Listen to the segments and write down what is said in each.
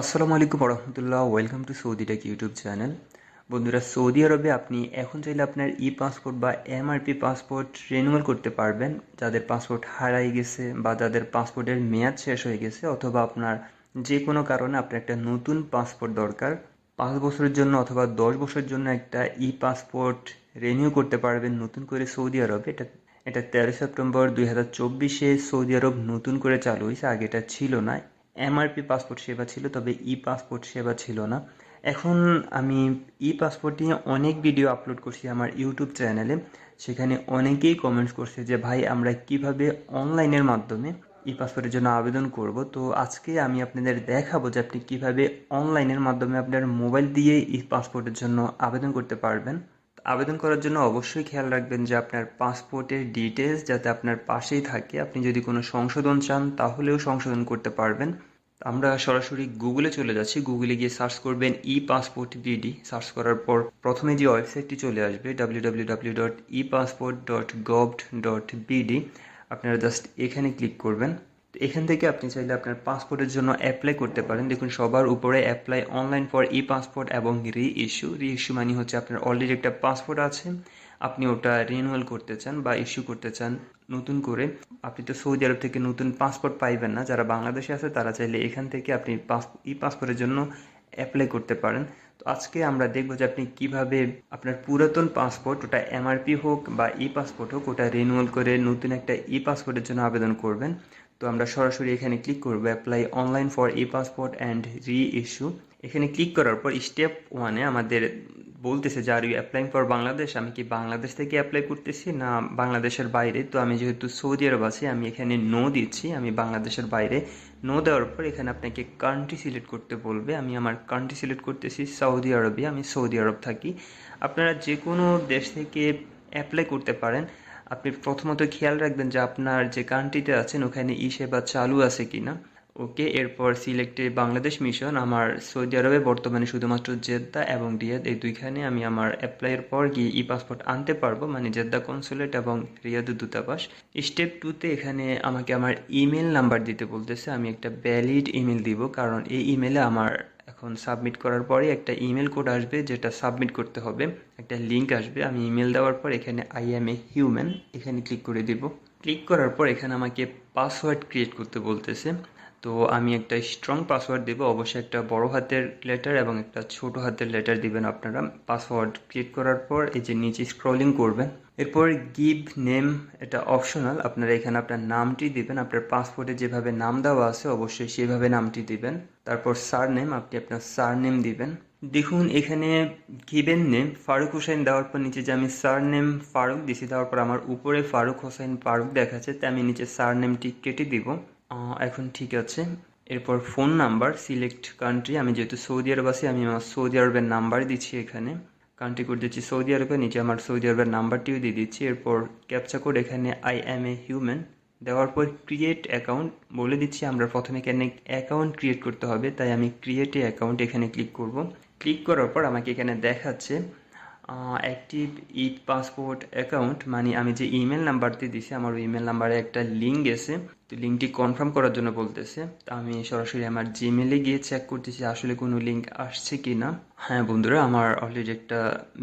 আসসালামু আলাইকুম রহমতুল্লাহ welcome to Saudi tech YouTube channel বন্ধুরা, সৌদি আরবে আপনি এখন চাইলে আপনার ই পাসপোর্ট বা এমআরপি পাসপোর্ট রিনিউয়াল করতে পারবেন। যাদের পাসপোর্ট হারাই গেছে বা যাদের পাসপোর্টের মেয়াদ শেষ হয়ে গেছে, অথবা আপনার যে কোনো কারণে আপনার একটা নতুন পাসপোর্ট দরকার, পাঁচ বছরের জন্য অথবা দশ বছরের জন্য একটা ই পাসপোর্ট রিনিউ করতে পারবেন নতুন করে সৌদি আরবে। এটা এটা তেরো সেপ্টেম্বর দুই হাজার চব্বিশে সৌদি আরব নতুন করে চালু হয়েছে, আগে এটা ছিল না। এমআরপি পাসপোর্ট সেবা ছিল, তবে ই পাসপোর্ট সেবা ছিল না। এখন আমি ই পাসপোর্ট নিয়ে অনেক ভিডিও আপলোড করছি আমার ইউটিউব চ্যানেলে সেখানে অনেকেই কমেন্টস করছে যে, ভাই, আমরা কীভাবে অনলাইনের মাধ্যমে ই পাসপোর্টের জন্য আবেদন করব? তো আজকে আমি আপনাদের দেখাবো যে আপনি কীভাবে অনলাইনের মাধ্যমে আপনার মোবাইল দিয়ে ই পাসপোর্টের জন্য আবেদন করতে পারবেন। আবেদন করার জন্য অবশ্যই খেয়াল রাখবেন যে আপনার পাসপোর্টের ডিটেলস যাতে আপনার পাশেই থাকে। আপনি যদি কোনো সংশোধন চান, তাহলেও সংশোধন করতে পারবেন। আমরা সরাসরি গুগলে চলে যাচ্ছি। গুগলে গিয়ে সার্চ করবেন ই পাসপোর্ট বিডি সার্চ করার পর প্রথমে যে ওয়েবসাইটটি চলে আসবে W W W dot e passport dot gov dot BD আপনারা জাস্ট এখানে ক্লিক করবেন। এখান থেকে আপনি চাইলে আপনার পাসপোর্টের জন্য অ্যাপ্লাই করতে পারেন। দেখুন, সবার উপরে apply online for e passport এবং রি ইস্যু রি ইস্যু মানে হচ্ছে আপনার অলরেডি একটা পাসপোর্ট আছে। আপনি ওটা রিনিউয়াল করতে চান বা ইস্যু করতে চান নতুন করে। আপনি তো সৌদি আরব থেকে নতুন পাসপোর্ট পাইবেন না। যারা বাংলাদেশে আছে, তারা চাইলে এখান থেকে আপনি পাস ই পাসপোর্টের জন্য অ্যাপ্লাই করতে পারেন। তো আজকে আমরা দেখব যে আপনি কীভাবে আপনার পুরাতন পাসপোর্ট ওটা এমআরপি হোক বা ই পাসপোর্ট হোক, ওটা রিনিউয়াল করে নতুন একটা ই পাসপোর্টের জন্য আবেদন করবেন। তো আমরা সরাসরি এখানে ক্লিক করব apply online for e passport and reissue এখানে ক্লিক করার পর স্টেপ ওয়ানে আমাদের বলতেছে যে are you applying for Bangladesh আমি কি বাংলাদেশ থেকে অ্যাপ্লাই করতেছি না বাংলাদেশের বাইরে? তো আমি যেহেতু সৌদি আরব আছি, আমি এখানে নো দিচ্ছি। আমি বাংলাদেশের বাইরে নো দেওয়ার পর এখানে আপনাকে কান্ট্রি সিলেক্ট করতে বলবে। আমি আমার কান্ট্রি সিলেক্ট করতেছি সৌদি আরবে আমি সৌদি আরব থাকি। আপনারা যে কোনো দেশ থেকে অ্যাপ্লাই করতে পারেন। আপনি প্রথমত খেয়াল রাখবেন যে আপনার যে কান্ট্রিতে আছেন, ওখানে ই সেবা চালু আছে কি না ওকে, এরপর সিলেক্টে বাংলাদেশ মিশন, আমার সৌদি আরবে বর্তমানে শুধুমাত্র জেদ্দা এবং রিয়াদ। এই দুইখানে আমি আমার অ্যাপ্লাইয়ের পর গিয়ে ই পাসপোর্ট আনতে পারব মানে জেদ্দা কনসুলেট এবং রিয়াদের দূতাবাস। স্টেপ টুতে এখানে আমাকে আমার ইমেল নাম্বার দিতে বলতেছে। আমি একটা ভ্যালিড ইমেল দিব, কারণ এই ইমেলে আমার এখন সাবমিট করার পরে একটা ইমেল কোড আসবে যেটা সাবমিট করতে হবে। একটা লিঙ্ক আসবে। আমি ইমেল দেওয়ার পর এখানে আই এম এ হিউম্যান এখানে ক্লিক করে দিব। ক্লিক করার পর এখানে আমাকে পাসওয়ার্ড ক্রিয়েট করতে বলতেছে। তো আমি একটা স্ট্রং পাসওয়ার্ড দেবো। অবশ্যই একটা বড় হাতের লেটার এবং একটা ছোট হাতের লেটার দিবেন আপনারা। পাসওয়ার্ড ক্রিয়েট করার পর এই যে নিচে স্ক্রলিং করবেন এরপর গিভ নেম এটা অপশনাল আপনারা এখানে আপনার নামটি দিবেন, আপনার পাসপোর্টে যেভাবে নাম দেওয়া আছে অবশ্যই সেভাবে নামটি দিবেন। তারপর সার নেম আপনি আপনার সার নেম দিবেন। দেখুন, এখানে গিভেন নেম ফারুক হোসেন দেওয়ার পর নিচে যে আমি সার নেম ফারুক দিছি, দেওয়ার পর আমার উপরে ফারুক হোসেন ফারুক দেখাচ্ছে, তাই আমি নিচে সার নেমটি কেটে দিব। এখন ঠিক আছে। এরপর ফোন নাম্বার সিলেক্ট কান্ট্রি আমি যেহেতু সৌদি আরব আছি, আমি আমার সৌদি আরবের নাম্বার দিচ্ছি এখানে। কান্ট্রি কোড দিচ্ছি সৌদি আরবের নিচে, আমার সৌদি আরবের নাম্বারটিও দিয়ে দিচ্ছি। এরপর ক্যাপচা কোড এখানে আই অ্যাম এ হিউম্যান দেওয়ার পর ক্রিয়েট অ্যাকাউন্ট বলে দিচ্ছি আমরা প্রথমে এখানে অ্যাকাউন্ট ক্রিয়েট করতে হবে, তাই আমি ক্রিয়েটে অ্যাকাউন্ট এখানে ক্লিক করব। ক্লিক করার পর আমাকে এখানে দেখাচ্ছে অ্যাক্টিভ ই পাসপোর্ট অ্যাকাউন্ট মানে আমি যে ইমেল নাম্বারটি দিছি, আমার ইমেল নাম্বারে একটা লিঙ্ক এসে তো লিঙ্কটি কনফার্ম করার জন্য বলতেছে। তা আমি সরাসরি আমার জিমেলে গিয়ে চেক করতেছি, আসলে কোনো লিঙ্ক আসছে কি না হ্যাঁ বন্ধুরা, আমার অলরেডি একটা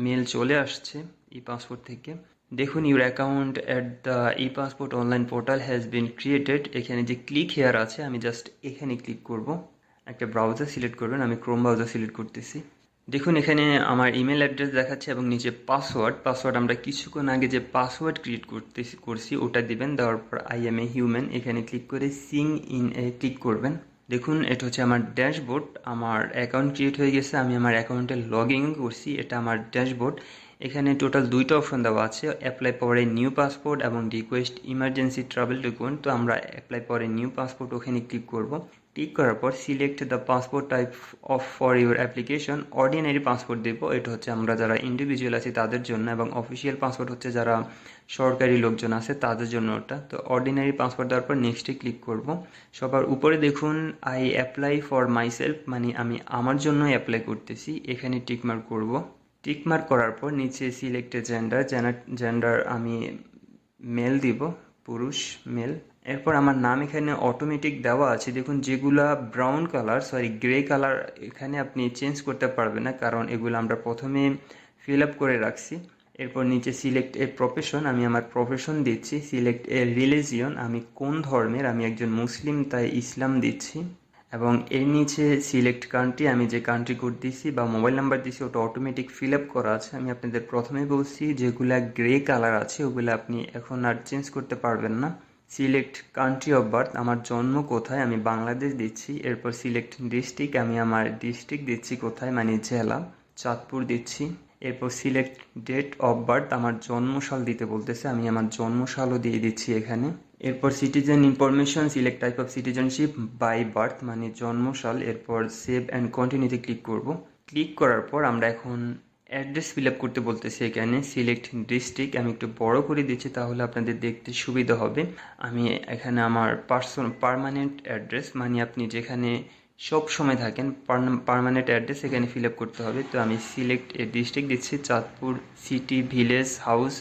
মেল চলে আসছে ই পাসপোর্ট থেকে। দেখুন your account at the e passport online portal has been created এখানে যে ক্লিক হেয়ার আছে, আমি জাস্ট এখানে ক্লিক করব। একটা ব্রাউজার সিলেক্ট করবেন, আমি ক্রোম ব্রাউজার সিলেক্ট করতেছি। দেখুন, এখানে আমার ইমেল অ্যাড্রেস দেখাচ্ছে এবং নিচে পাসওয়ার্ড পাসওয়ার্ড আমরা কিছুক্ষণ আগে যে পাসওয়ার্ড ক্রিয়েট করতে করছি, ওটা দিবেন, দেওয়ার পর আই এম এ হিউম্যান এখানে ক্লিক করে সিং ইন এ ক্লিক করবেন। দেখুন, এটা হচ্ছে আমার ড্যাশবোর্ড আমার অ্যাকাউন্ট ক্রিয়েট হয়ে গেছে, আমি আমার অ্যাকাউন্টে লগ ইন করছি, এটা আমার ড্যাশবোর্ড এখানে টোটাল দুইটা অপশন দেওয়া আছে অ্যাপ্লাই পরে নিউ পাসপোর্ট এবং রিকোয়েস্ট ইমার্জেন্সি ট্রাভেল ডকুমেন্ট তো আমরা অ্যাপ্লাই পরে নিউ পাসপোর্ট ওখানে ক্লিক করব। ক্লিক করার পর select the passport type of for your application ordinary passport দেবো। এটা হচ্ছে আমরা যারা ইন্ডিভিজুয়াল আছি তাদের জন্য এবং অফিসিয়াল পাসপোর্ট হচ্ছে যারা সরকারি লোকজন আছে তাদের জন্য ওটা। তো অর্ডিনারি পাসপোর্ট দেওয়ার পর নেক্সটে ক্লিক করব। সবার উপরে দেখুন আই অ্যাপ্লাই ফর মাইসেলফ মানে আমি আমার জন্য অ্যাপ্লাই করতেছি। এখানে টিকমার্ক করব। টিকমার্ক করার পর নিচে সিলেক্ট জেন্ডার জেন্ডার আমি মেল দিব, পুরুষ মেল এরপর আমার নাম এখানে অটোমেটিক দেওয়া আছে। দেখুন, যেগুলা brown colour sorry grey colour এখানে আপনি চেঞ্জ করতে পারবেন না, কারণ এগুলো আমরা প্রথমে ফিল আপ করে রাখছি। এরপর নিচে সিলেক্ট এ প্রফেশন আমি আমার প্রফেশন দিচ্ছি। সিলেক্ট এ রিলিজিয়ন আমি কোন ধর্মের? আমি একজন মুসলিম, তাই ইসলাম দিচ্ছি। এবং এর নিচে সিলেক্ট কান্ট্রি আমি যে কান্ট্রি কোড দিছি বা মোবাইল নাম্বার দিছি, ওটা অটোমেটিক ফিল আপ করা আছে। আমি আপনাদের প্রথমে বলছি, যেগুলা গ্রে কালার আছে, ওগুলো আপনি এখন আর চেঞ্জ করতে পারবেন না। সিলেক্ট কান্ট্রি অফ বার্থ আমার জন্ম কোথায়, আমি বাংলাদেশ দিচ্ছি। এরপর সিলেক্ট ডিস্ট্রিক্ট আমি আমার ডিস্ট্রিক্ট দিচ্ছি কোথায় মানে জেলা, চাঁদপুর দিচ্ছি। এরপর সিলেক্ট ডেট অফ বার্থ আমার জন্মসাল দিতে বলতেছে, আমি আমার জন্মসালও দিয়ে দিচ্ছি এখানে। এরপর citizen information select type of citizenship by birth মানে জন্মসাল এরপর সেভ অ্যান্ড কন্টিনিউতে ক্লিক করব। ক্লিক করার পর আমরা এখন অ্যাড্রেস ফিল আপ করতে বলতেছি এখানে সিলেক্ট ডিস্ট্রিক্ট আমি একটু বড় করে দিচ্ছি তাহলে আপনাদের দেখতে সুবিধা হবে। আমি এখানে আমার পার্সন পারমানেন্ট অ্যাড্রেস মানে আপনি যেখানে সব সময় থাকেন পারমানেন্ট অ্যাড্রেস এখানে ফিল আপ করতে হবে। তো আমি সিলেক্ট এ ডিস্ট্রিক্ট দিচ্ছি, চাঁদপুর সিটি ভিলেজ হাউস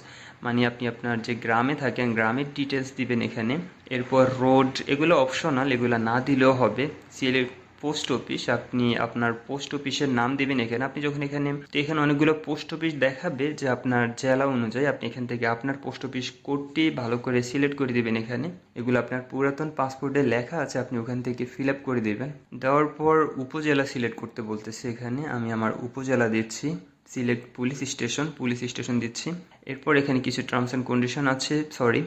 মানে আপনি আপনার যে গ্রামে থাকেন, গ্রামের ডিটেলস দিবেন এখানে। এরপর রোড এগুলো অপশনাল এগুলো না দিলেও হবে। সিলেক্ট পোস্ট অফিস আপনি আপনার পোস্ট অফিসের নাম দেবেন এখানে। আপনি যখন এখানে এখানে অনেকগুলো পোস্ট অফিস দেখাবে যে আপনার জেলা অনুযায়ী আপনি এখান থেকে আপনার পোস্ট অফিস কোডটি ভালো করে সিলেক্ট করে দেবেন এখানে। এগুলো আপনার পুরাতন পাসপোর্টে লেখা আছে, আপনি ওখান থেকে ফিল আপ করে দেবেন। দেওয়ার পর উপজেলা সিলেক্ট করতে বলতেছে এখানে। আমি আমার উপজেলা দিচ্ছি। Select police station police station দিচ্ছি। এরপর এখানে কিছু টার্মস অ্যান্ড কন্ডিশন আছে sorry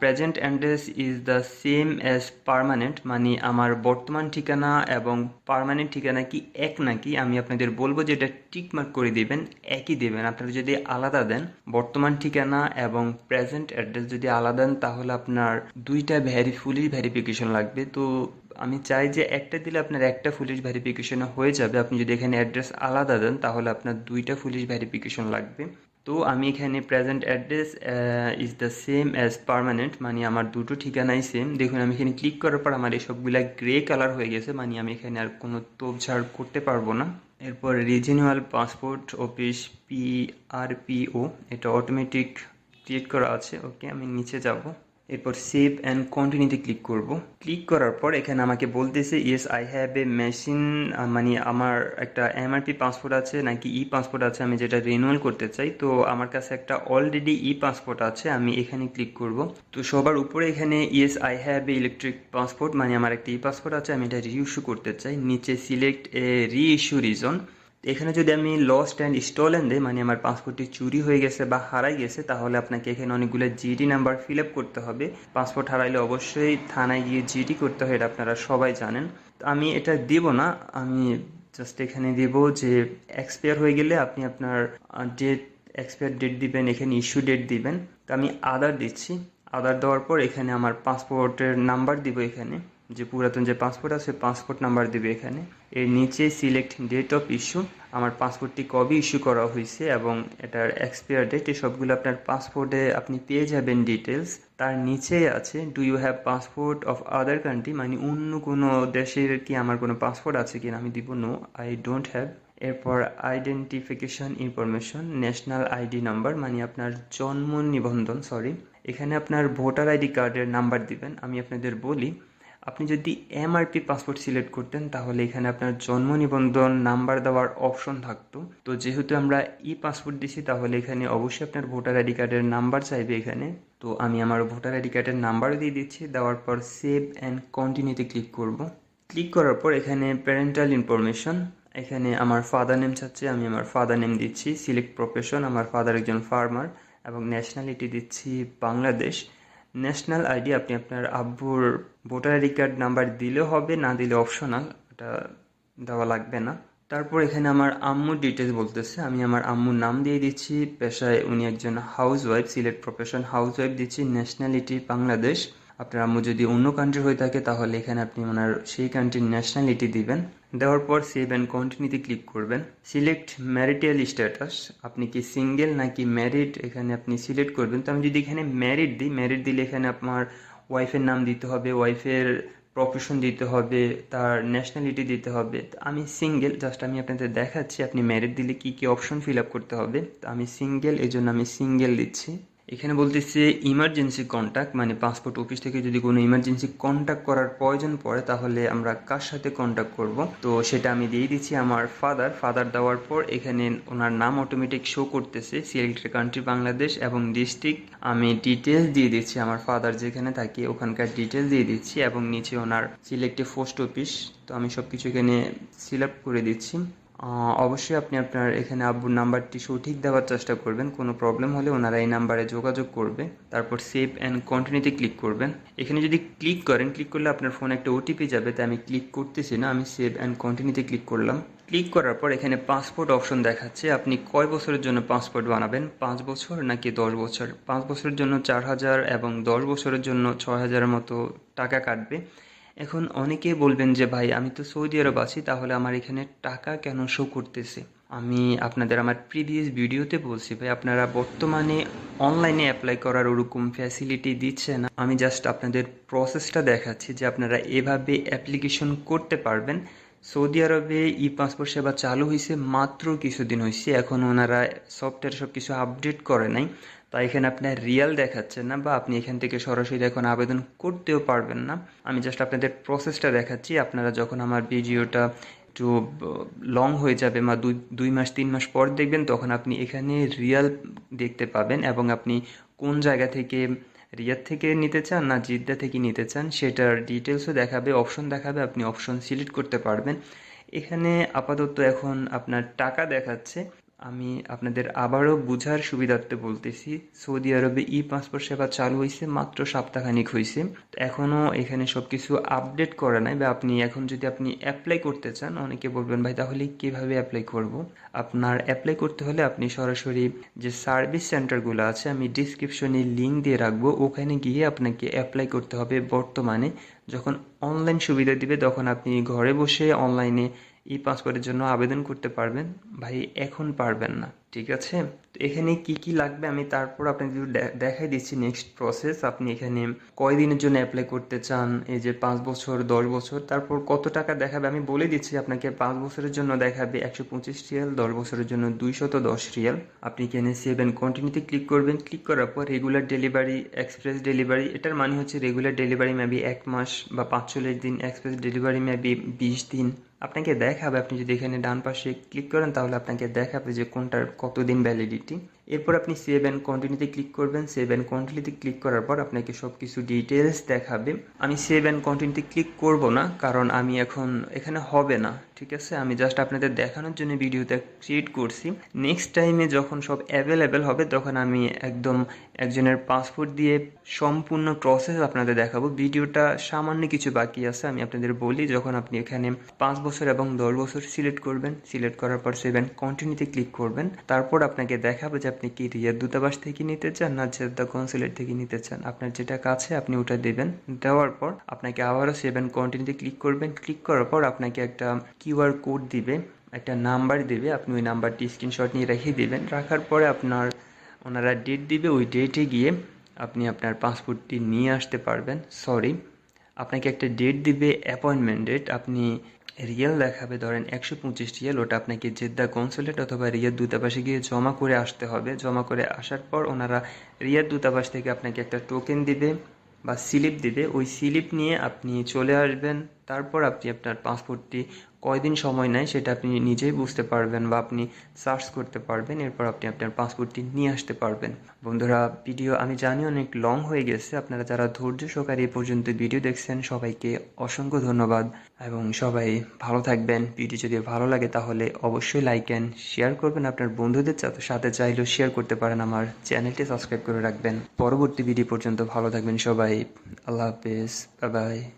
present address is the same as permanent মানে আমার বর্তমান ঠিকানা এবং পারমানেন্ট ঠিকানা কি এক নাকি? আমি আপনাদের বলব যে এটা টিকমার্ক করে দিবেন, একই দেবেন। আপনারা যদি আলাদা দেন, বর্তমান ঠিকানা এবং প্রেজেন্ট অ্যাড্রেস যদি আলাদা দেন, তাহলে আপনার দুইটা ভ্যারি ফুলি ভ্যারিফিকেশন লাগবে। তো আমি চাই যে একটা দিলে আপনার একটা পুলিশ ভ্যারিফিকেশন হয়ে যাবে। আপনি যদি এখানে অ্যাড্রেস আলাদা দেন, তাহলে আপনার দুইটা পুলিশ ভ্যারিফিকেশন লাগবে। তো আমি এখানে present address is the same as permanent মানে আমার দুটো ঠিকানাই সেম দেখুন, আমি এখানে ক্লিক করার পর আমার এসবগুলা গ্রে কালার হয়ে গেছে মানে আমি এখানে আর কোনো তোপঝাড় করতে পারব না। এরপর regional passport office P R P O এটা অটোমেটিক ক্রিয়েট করা আছে। ওকে আমি নিচে যাব। এরপর সেভ অ্যান্ড কন্টিনিউতে ক্লিক করব। ক্লিক করার পর এখানে আমাকে বলতেছে yes I have a machine মানে আমার একটা এমআরপি পাসপোর্ট আছে, নাকি ই পাসপোর্ট আছে, আমি যেটা রিনুয়াল করতে চাই। তো আমার কাছে একটা অলরেডি ই পাসপোর্ট আছে, আমি এখানে ক্লিক করব। তো সবার উপরে এখানে yes I have a electric passport মানে আমার একটা ই পাসপোর্ট আছে, আমি এটা রিইস্যু করতে চাই। নিচে সিলেক্ট এ রিইস্যু রিজন এখানে যদি আমি লস্ট অ্যান্ড স্টলেন দিই মানে আমার পাসপোর্টটি চুরি হয়ে গেছে বা হারাই গেছে, তাহলে আপনাকে এখানে অনেকগুলো জিডি নাম্বার ফিল আপ করতে হবে। পাসপোর্ট হারাইলে অবশ্যই থানায় গিয়ে জিডি করতে হয়, এটা আপনারা সবাই জানেন। আমি এটা দিব না, আমি জাস্ট এখানে দিব যে এক্সপায়ার হয়ে গেলে আপনি আপনার ডেট এক্সপায়ার ডেট দিবেন, এখানে ইস্যু ডেট দিবেন। তো আমি আদার দিচ্ছি। আদার দেওয়ার পর এখানে আমার পাসপোর্টের নাম্বার দিব এখানে। যে পুরাতন যে পাসপোর্ট আছে পাসপোর্ট নাম্বার দেবে এখানে। এর নিচে সিলেক্ট ডেট অফ ইস্যু আমার পাসপোর্টটি কবে ইস্যু করা হয়েছে এবং এটার এক্সপায়ার ডেট এই সবগুলো আপনার পাসপোর্টে আপনি পেয়ে যাবেন ডিটেলস তার নিচেই আছে do you have passport of other country মানে অন্য কোনো দেশের কি আমার কোনো পাসপোর্ট আছে কিনা আমি দিব? নো আই ডোন্ট হ্যাভ এরপর identification information national ID number মানে আপনার জন্ম নিবন্ধন সরি এখানে আপনার ভোটার আইডি কার্ডের নাম্বার দিবেন। আমি আপনাদের বলি আপনি যদি এমআরপি পাসপোর্ট সিলেক্ট করতেন, তাহলে এখানে আপনার জন্ম নিবন্ধন, নাম্বার দেওয়ার অপশন থাকতো। তো যেহেতু আমরা ই পাসপোর্ট দিছি, তাহলে এখানে অবশ্যই আপনার ভোটার আইডি কার্ডের নাম্বার চাইবে এখানে। তো আমি আমার ভোটার আইডি কার্ডের নাম্বারও দিয়ে দিচ্ছি, দেওয়ার পর সেভ অ্যান্ড কন্টিনিউতে ক্লিক করব। ক্লিক করার পর এখানে প্যারেন্টাল ইনফরমেশন এখানে আমার ফাদার নেম চাচ্ছে, আমি আমার ফাদার নেম দিচ্ছি সিলেক্ট প্রফেশন আমার ফাদার একজন ফার্মার এবং ন্যাশনালিটি দিচ্ছি বাংলাদেশ। ন্যাশনাল আইডি আপনি আপনার আব্বুর ভোটার আইডি কার্ড নাম্বার দিলেও হবে, না দিলে অপশনাল এটা দেওয়া লাগবে না। তারপর এখানে আমার আম্মুর ডিটেলস বলতেছে, আমি আমার আম্মুর নাম দিয়ে দিচ্ছি, পেশায় উনি একজন housewife select profession housewife দিচ্ছি ন্যাশনালিটি বাংলাদেশ। আপনার আম্মু যদি অন্য কান্ট্রি হয়ে থাকে, তাহলে এখানে আপনি ওনার সেই কান্ট্রির ন্যাশনালিটি দিবেন। দেওয়ার পর সেভ অ্যান্ড কন্টিনিউতে ক্লিক করবেন। সিলেক্ট ম্যারিটাল স্ট্যাটাস আপনি কি সিঙ্গেল নাকি ম্যারিড এখানে আপনি সিলেক্ট করবেন। তো আমি যদি এখানে ম্যারিড দিই ম্যারিড দিলে এখানে আপনার ওয়াইফের নাম দিতে হবে ওয়াইফের প্রফেশন দিতে হবে, তার ন্যাশনালিটি দিতে হবে। আমি সিঙ্গেল জাস্ট আমি আপনাদের দেখাচ্ছি, আপনি ম্যারিড দিলে কি কি অপশন ফিল আপ করতে হবে। তো আমি সিঙ্গেল এই জন্য আমি সিঙ্গেল দিচ্ছি। এখানে বলতেছে ইমার্জেন্সি কন্ট্যাক্ট মানে পাসপোর্ট অফিস থেকে যদি কোনো ইমার্জেন্সি কন্ট্যাক্ট করার প্রয়োজন পড়ে, তাহলে আমরা কার সাথে কন্ট্যাক্ট করব? তো সেটা আমি দিয়ে দিচ্ছি আমার ফাদার ফাদার দেওয়ার পর এখানে ওনার নাম অটোমেটিক শো করতেছে সিলেক্টেড কান্ট্রি বাংলাদেশ এবং ডিস্ট্রিক্ট আমি ডিটেলস দিয়ে দিচ্ছি আমার ফাদার যেখানে থাকে, ওখানকার ডিটেলস দিয়ে দিচ্ছি এবং নিচে ওনার সিলেক্টেড পোস্ট অফিস তো আমি সব কিছু এখানে আপ করে দিচ্ছি। অবশ্যই আপনি আপনার এখানে আব্বুর নাম্বারটি সঠিক দেওয়ার চেষ্টা করবেন। কোনো প্রবলেম হলে ওনারা এই নাম্বারে যোগাযোগ করবে। তারপর সেভ অ্যান্ড কন্টিনিউতে ক্লিক করবেন। এখানে যদি ক্লিক করেন ক্লিক করলে আপনার ফোনে একটা ওটিপি যাবে, তাই আমি ক্লিক করতেছি না, আমি সেভ অ্যান্ড কন্টিনিউতে ক্লিক করলাম। ক্লিক করার পর এখানে পাসপোর্ট অপশন দেখাচ্ছে। আপনি কয় বছরের জন্য পাসপোর্ট বানাবেন? পাঁচ বছর নাকি দশ বছর? পাঁচ বছরের জন্য চার হাজার এবং দশ বছরের জন্য ছয় হাজারের মতো টাকা কাটবে। এখন অনেকে বলবেন যে, ভাই, আমি তো সৌদি আরব আছি, তাহলে আমার এখানে টাকা কেন শো করতেছে? আমি আপনাদের আমার প্রিভিয়াস ভিডিওতে বলছি, ভাই, আপনারা বর্তমানে অনলাইনে অ্যাপ্লাই করার ওরকম ফ্যাসিলিটি দিচ্ছে না। আমি জাস্ট আপনাদের প্রসেসটা দেখাচ্ছি যে, আপনারা এভাবে অ্যাপ্লিকেশন করতে পারবেন। সৌদি আরবে ই পাসপোর্ট সেবা চালু হয়েছে মাত্র কিছুদিন হয়েছে এখন ওনারা সফটওয়্যার সব কিছু আপডেট করে নাই। তাই এখানে আপনার রিয়াল দেখাচ্ছে না বা আপনি এখান থেকে সরাসরি এখন আবেদন করতেও পারবেন না। আমি জাস্ট আপনাদের প্রসেসটা দেখাচ্ছি। আপনারা যখন আমার ভিডিওটা একটু লং হয়ে যাবে বা দুই দুই মাস, তিন মাস পর দেখবেন, তখন আপনি এখানে রিয়াল দেখতে পাবেন এবং আপনি কোন জায়গা থেকে রিয়াদ থেকে নিতে চান না জিদ্দা থেকে নিতে চান, সেটার ডিটেলসও দেখাবে অপশন দেখাবে, আপনি অপশন সিলেক্ট করতে পারবেন। এখানে আপাতত এখন আপনার টাকা দেখাচ্ছে। আমি আপনাদের আবারও বুঝার সুবিধার্থে বলতেছি, সৌদি আরবে ই পাসপোর্ট সেবা চালু হয়েছে মাত্র সপ্তাহখানিক হয়েছে। এখনও এখানে সব কিছু আপডেট করা নাই বা আপনি এখন যদি আপনি অ্যাপ্লাই করতে চান, অনেকে বলবেন, ভাই, তাহলে কীভাবে অ্যাপ্লাই করব? আপনার অ্যাপ্লাই করতে হলে আপনি সরাসরি যে সার্ভিস সেন্টারগুলো আছে, আমি ডিসক্রিপশনে লিঙ্ক দিয়ে রাখব। ওখানে গিয়ে আপনাকে অ্যাপ্লাই করতে হবে বর্তমানে। যখন অনলাইন সুবিধা দিবে, তখন আপনি ঘরে বসে অনলাইনে ই পাসপোর্টের জন্য আবেদন করতে পারবেন। ভাই, এখন পারবেন না, ঠিক আছে? তো এখানে কি কি লাগবে আমি তারপর আপনাকে দেখাই দিচ্ছি নেক্সট প্রসেস আপনি এখানে কয়দিনের জন্য অ্যাপ্লাই করতে চান? এই যে পাঁচ বছর, দশ বছর, তারপর কত টাকা দেখাবে? আমি বলে দিচ্ছি আপনাকে, পাঁচ বছরের জন্য দেখাবে একশো পঁচিশ রিয়াল, দশ বছরের জন্য দুইশত দশ রিয়াল। আপনি এখানে সেভ অ্যান্ড কন্টিনিউতে ক্লিক করবেন। ক্লিক করার পর রেগুলার ডেলিভারি এক্সপ্রেস ডেলিভারি এটার মানে হচ্ছে রেগুলার ডেলিভারি মেবি এক মাস বা পাঁচচল্লিশ দিন এক্সপ্রেস ডেলিভারি মেবি বিশ দিন। আপনাকে দেখাবে, আপনি যদি এখানে ডান পাশে ক্লিক করেন, তাহলে আপনাকে দেখাবে যে কোনটার কতদিন ভ্যালিডিটি এরপর আপনি সেভ অ্যান্ড কন্টিনিউতে ক্লিক করবেন। সেভ অ্যান্ড কন্টিনিউতে ক্লিক করার পর আপনাকে সব কিছু ডিটেলস দেখাবে। আমি সেভ অ্যান্ড কন্টিনিউতে ক্লিক করব না, কারণ আমি এখন এখানে হবে না, ঠিক আছে? আমি জাস্ট আপনাদের দেখানোর জন্য ভিডিওটা ক্রিয়েট করছি। নেক্সট টাইমে যখন সব অ্যাভেলেবেল হবে, তখন আমি একদম একজনের পাসপোর্ট দিয়ে সম্পূর্ণ প্রসেস আপনাদের দেখাবো। ভিডিওটা সামান্য কিছু বাকি আছে, আমি আপনাদের বলি, যখন আপনি এখানে পাঁচ বছর এবং দশ বছর সিলেক্ট করবেন। সিলেক্ট করার পর সেভেন কন্টিনিউতে ক্লিক করবেন। তারপর আপনাকে দেখাবে যে আপনি কি রিয়াদ দূতাবাস থেকে নিতে চান না জেদ্দা কনসুলেট থেকে নিতে চান? আপনার যেটা কাছে আপনি ওটা দেবেন। দেওয়ার পর আপনাকে আবারও সেভেন কন্টিনিউতে ক্লিক করবেন। ক্লিক করার পর আপনাকে একটা কিউআর কোড দিবে, একটা নাম্বার দেবে। আপনি ওই নাম্বারটি স্ক্রিনশট নিয়ে রেখে দেবেন। রাখার পরে আপনার ওনারা ডেট দিবে। ওই ডেটে গিয়ে আপনি আপনার পাসপোর্টটি নিয়ে আসতে পারবেন। সরি, আপনাকে একটা ডেট দিবে, অ্যাপয়েন্টমেন্ট ডেট। আপনি রিয়েল দেখাবে, ধরেন একশো পঁচিশটি রিয়েল ওটা আপনাকে জেদ্দা কনসুলেট অথবা রিয়ার দূতাবাসে গিয়ে জমা করে আসতে হবে। জমা করে আসার পর ওনারা রিয়ার দূতাবাস থেকে আপনাকে একটা টোকেন দিবে বা স্লিপ দিবে। ওই স্লিপ নিয়ে আপনি চলে আসবেন। তারপর আপনি আপনার পাসপোর্টটি কয়দিন সময় নেয় সেটা আপনি নিজেই বুঝতে পারবেন বা আপনি সার্চ করতে পারবেন, এরপর আপনি আপনার পাসপোর্টটি নিয়ে আসতে পারবেন। বন্ধুরা ভিডিও আমি জানি অনেক লং হয়ে গেছে, আপনারা যারা ধৈর্য সহকারে এ পর্যন্ত ভিডিও দেখছেন, সবাইকে অসংখ্য ধন্যবাদ এবং সবাই ভালো থাকবেন। ভিডিও যদি ভালো লাগে তাহলে অবশ্যই লাইক অ্যান্ড শেয়ার করবেন আপনার বন্ধুদের সাথে- চাইলেও শেয়ার করতে পারেন আমার চ্যানেলটি সাবস্ক্রাইব করে রাখবেন। পরবর্তী ভিডিও পর্যন্ত ভালো থাকবেন সবাই। আল্লাহ হাফেজ বাই